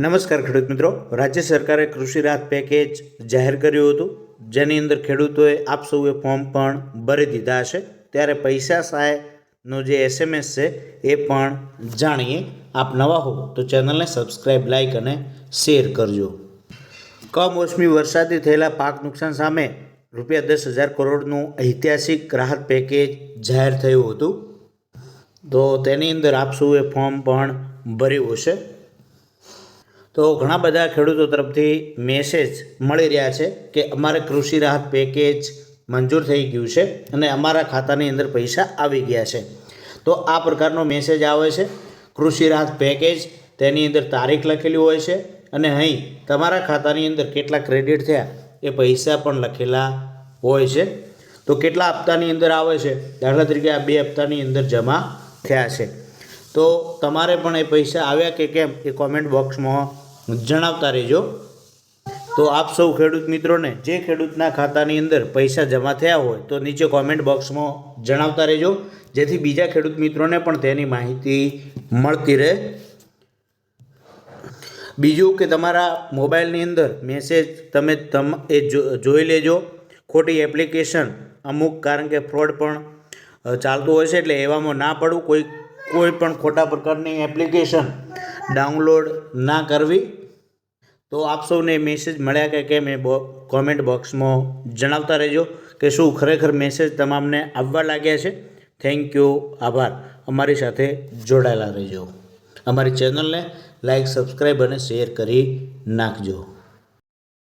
નમસ્કાર ખેડૂત મિત્રો. રાજ્ય સરકારે કૃષિ રાહત પેકેજ જાહેર કર્યું હતું. જેની અંદર ખેડૂતોએ આપ સૌએ ફોર્મ પણ ભરી દીધા હશે. ત્યારે પૈસા સહાયનો જે એસએમએસ છે એ પણ જાણીએ. આપ નવા હો તો ચેનલને સબસ્ક્રાઈબ લાઇક અને શેર કરજો. કમોસમી વરસાદથી થયેલા પાક નુકસાન સામે રૂપિયા દસ હજાર કરોડનું ઐતિહાસિક રાહત પેકેજ જાહેર થયું હતું. તો તેની અંદર આપ સૌએ ફોર્મ પણ ભર્યું હશે. તો ઘણા બધા ખેડૂતો તરફથી મેસેજ મળી રહ્યા છે કે અમારે કૃષિ રાહત પેકેજ મંજૂર થઈ ગયું છે અને અમારા ખાતાની અંદર પૈસા આવી ગયા છે. તો આ પ્રકારનો મેસેજ આવે છે. કૃષિ રાહત પેકેજ તેની અંદર તારીખ લખેલી હોય છે અને અહીં તમારા ખાતાની અંદર કેટલા ક્રેડિટ થયા એ પૈસા પણ લખેલા હોય છે. તો કેટલા હપ્તાની અંદર આવે છે? દાખલા તરીકે આ બે હપ્તાની અંદર જમા થયા છે. તો તમારે પણ એ પૈસા આવ્યા કે કેમ એ કોમેન્ટ બોક્સમાં જણાવતા રહેજો. તો આપ સૌ ખેડૂત મિત્રોને, જે ખેડૂતના ખાતાની અંદર પૈસા જમા થયા હોય, તો નીચે કોમેન્ટ બોક્સમાં જણાવતા રહેજો. જેથી બીજા ખેડૂત મિત્રોને પણ તેની માહિતી મળતી રહે. બીજું કે તમારા મોબાઈલની અંદર મેસેજ તમે તમ, એ જોઈ લેજો. ખોટી એપ્લિકેશન અમુક, કારણ કે ફ્રોડ પણ ચાલતું હોય છે, એટલે એવામાં ના પડવું. કોઈ કોઈ પણ ખોટા પ્રકારની એપ્લિકેશન ડાઉનલોડ ના કરવી, તો આપ સૌને મેસેજ મળ્યા કે કેમ એ કોમેન્ટ બોક્સમાં જણાવતા રહેજો કે શું ખરેખર મેસેજ તમામને આવવા લાગ્યા છે. થેન્ક યુ આભાર. અમારી સાથે જોડાયેલા રહેજો. અમારી ચેનલને લાઈક સબસ્ક્રાઈબ અને શેર કરી નાખજો.